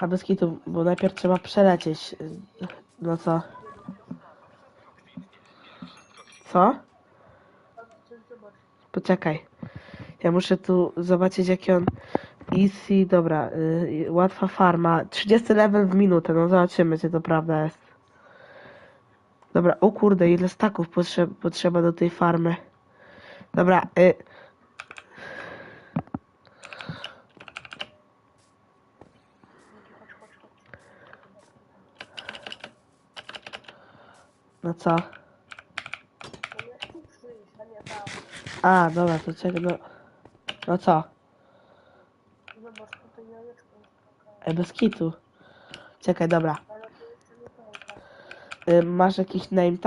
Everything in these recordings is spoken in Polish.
A bez kitu, bo najpierw trzeba przelecieć. y, No co? Co? Poczekaj. Ja muszę tu zobaczyć jaki on... Easy, dobra, y, łatwa farma. 30 level w minutę, no zobaczymy, czy to prawda jest. Dobra, o kurde, ile staków potrze potrzeba do tej farmy. Dobra, y... No co? A dobra, to czekaj, no... No co? Tutaj taka. Ej, bez kitu. Czekaj, dobra. Ale. Y, masz jakiś name? Yy,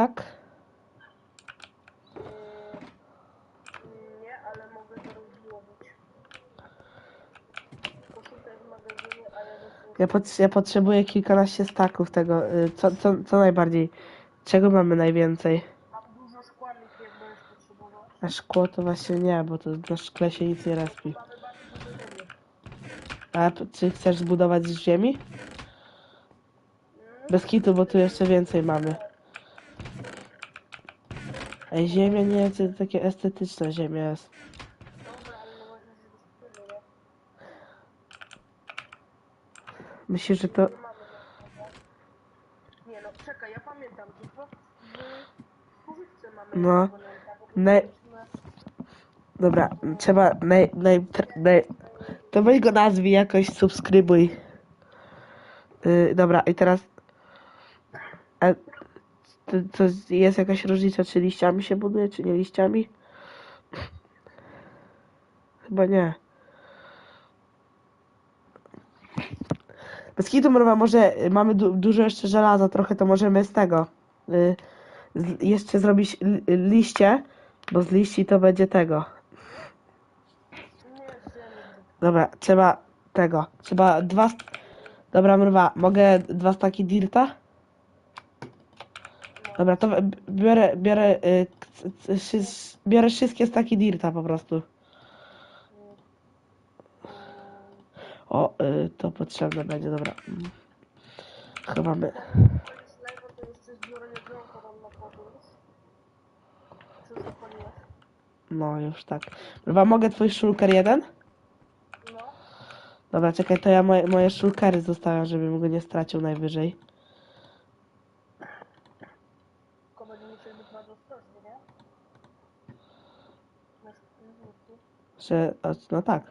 nie, ale mogę to w magazynie, a ja do Ja, pot ja potrzebuję kilkanaście staków tego. Y, co, co, co najbardziej? Czego mamy najwięcej? A szkło to właśnie nie, bo to na szkle się nic nie respi. A czy chcesz zbudować z ziemi? Bez kitu, bo tu jeszcze więcej mamy. Ej, ziemia nie, to takie estetyczna ziemia jest. Myślisz, że to... Nie mamy na przykład. Nie no, czekaj, ja pamiętam, tylko w pożywce mamy No. komponenta, bo Ne- Dobra, trzeba naj... naj, naj... To weź go nazwij jakoś, subskrybuj. Yy, dobra, i teraz... A to, to jest jakaś różnica, czy liściami się buduje, czy nie liściami? Chyba nie. Bez kitu, mrowa, może mamy du dużo jeszcze żelaza, trochę to możemy z tego. Y, z, jeszcze zrobić li liście, bo z liści to będzie tego. Dobra, trzeba tego. Trzeba dwa. Dobra, mrwa, mogę dwa staki dirta? Dobra, to biorę, biorę, y, biorę wszystkie staki dirta po prostu. O, y, to potrzebne będzie, dobra. Mm. Co zapaliłeś? No, już tak. Mrwa, mogę twój shulker jeden? No, Dobra, czekaj, to ja moje, moje shulkery zostawiam, żebym go nie stracił najwyżej. Że, no tak.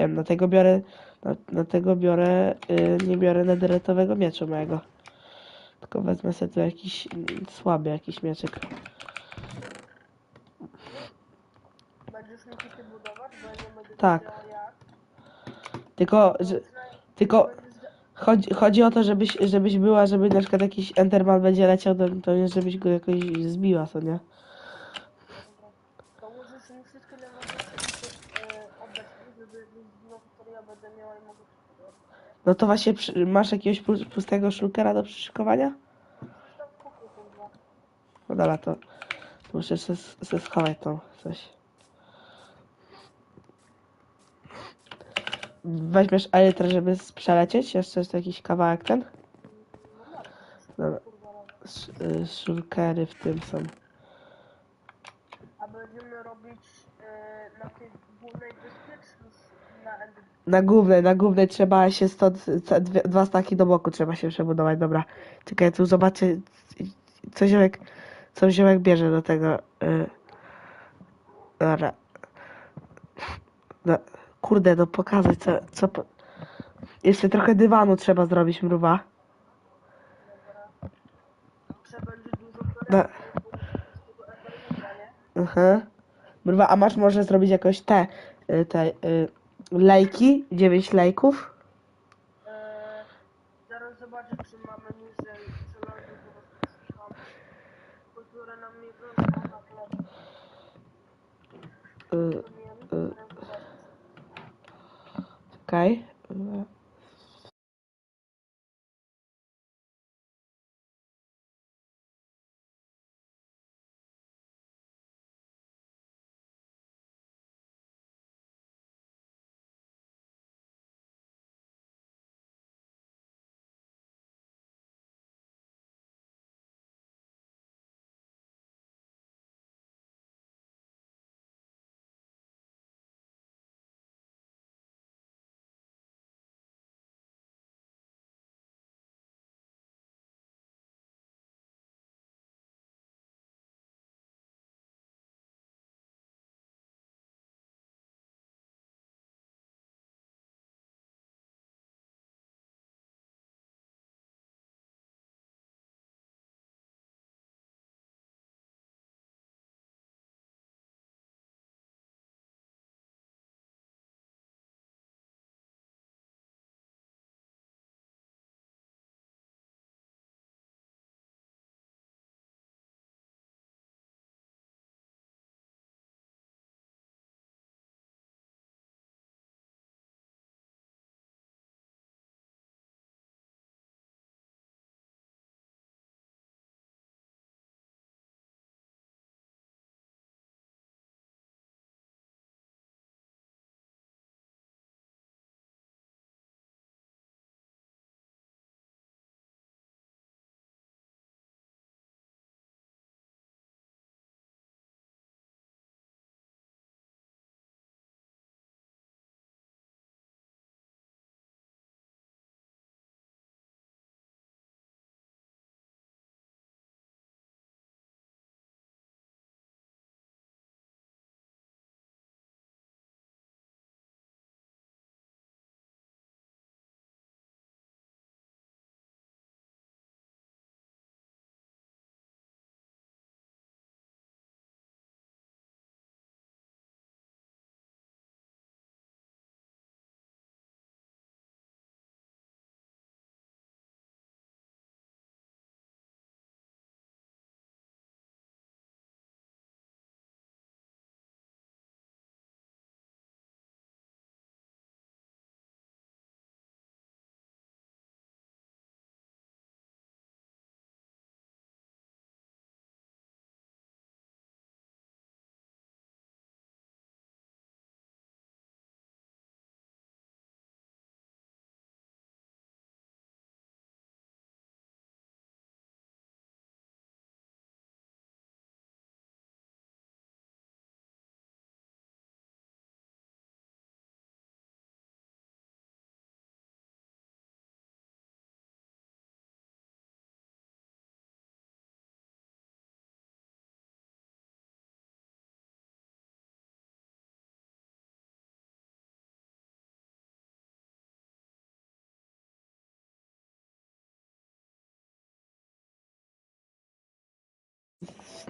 Wiem, dlatego biorę, na, dlatego biorę, y, nie biorę nederetowego miecza mojego. Tylko wezmę sobie tu jakiś mm, słaby jakiś mieczyk. Będziesz ty budować, bo ja nie będę Tak. jak. Tylko, że, tylko chodzi, chodzi o to, żebyś, żebyś była, żeby na przykład jakiś Enderman będzie leciał, to, to nie żebyś go jakoś zbiła, co nie? To możesz mi wszystkie najważniejsze e, oddać mi, żeby jakbyś zginął, to ja będę miała i mogę spróbować. No to właśnie masz jakiegoś pu- pustego shulkera do przyszykowania? Tam kupię kurwa. No dobra, to muszę se, se schować tą coś. Weźmiesz elitrę, żeby s- przelecieć? Jeszcze jest jakiś kawałek ten? Dobra, Kurwa, robię. sz- y, shulkery w tym są. A będziemy robić e, na tej głównej wyspie, czy na głównej, na głównej trzeba się stąd, dwa staki do boku trzeba się przebudować, dobra. Czekaj, tu zobaczę, co ziomek, co ziomek bierze do tego. Y, dobra. No, kurde, no pokazać, co, co... Jeszcze trochę dywanu trzeba zrobić, mruwa. No. nie? Mhm. Mruwa, a masz może zrobić jakoś te, y, te, y, lejki, dziewięć lejków? E, zaraz zobaczę, czy mamy niżej żelazo, bo rozpoczynam. Pozbiorę nam na nie wiem, y. zaraz zobaczę. Czekaj.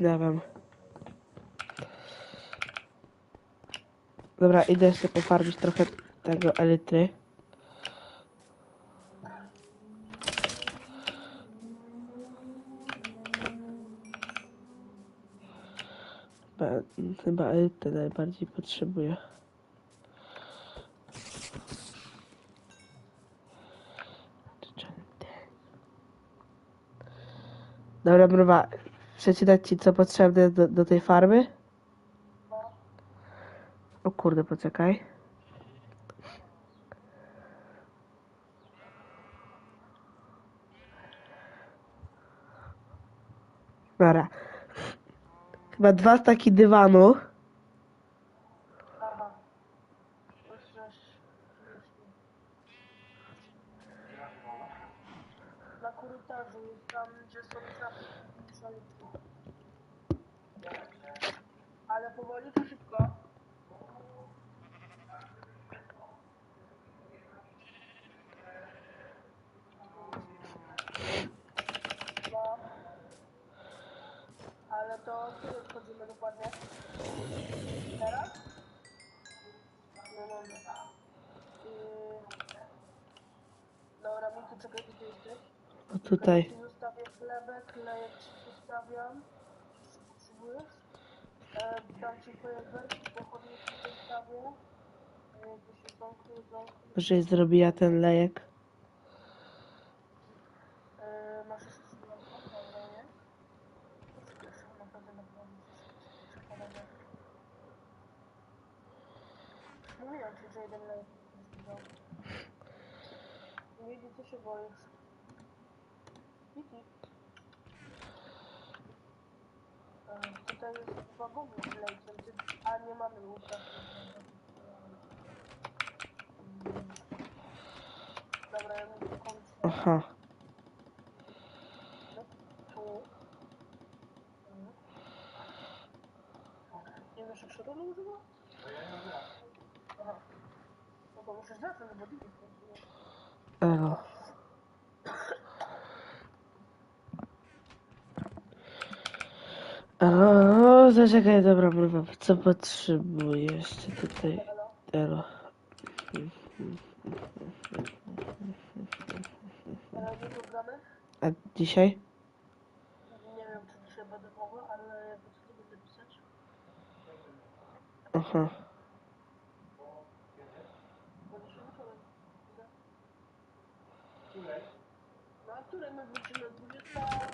Nie wiem. Dobra, idę jeszcze pofarmić trochę tego elitry. Chyba, chyba elity najbardziej potrzebuję. Dobra, mruwa. Przeczytać ci co potrzebne do, do tej farmy? O kurde, poczekaj. Dobra. Chyba dwa staki dywanu. Aha. Już coś. Na korytarzu tam, gdzie są szafy. Ale powoli to szybko. No. Ale to kiedy wchodzimy dokładnie? Teraz? No dobra. Yy... Dobra, Miki, czekaj, gdzie jesteś? O tutaj. E. E. Może zrobiła ten lejek. Mówiłem ci, że jeden lejek nie co się boisz. Miki. E, Tutaj jest wąwóz z lejkiem, ty... a nie mamy łuka. Dobra, ja mówię kończę. Aha. Tu. Nie wiesz, jak się to używa? Aha. No to musisz zacząć, bo widzisz. Elo. O, zaczekaj, dobra, mruwa. Co potrzebuję jeszcze tutaj? Elo. A dzisiaj? Nie wiem, czy dzisiaj będę mogła, ale jakby co to będę pisać? Aha. Wieczorem. No a które my wrócimy? 20...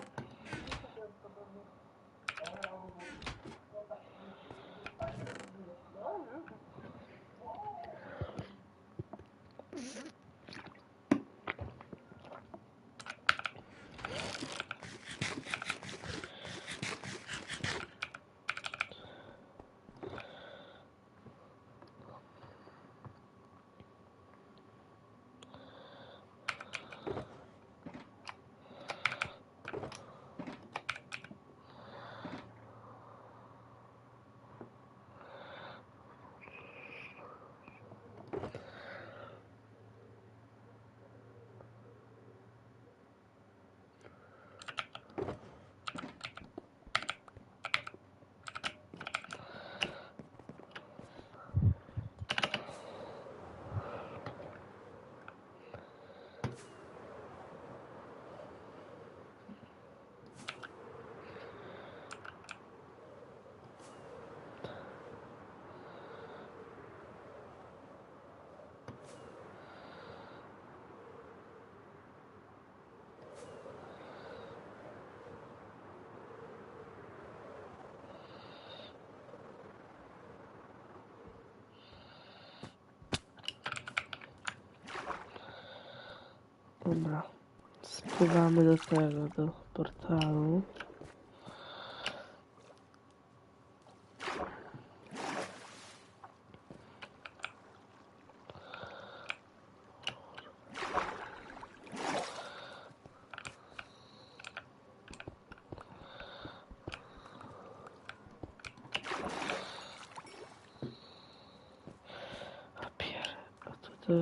Dobra. Spływamy do tego, do portalu. A pier... A to.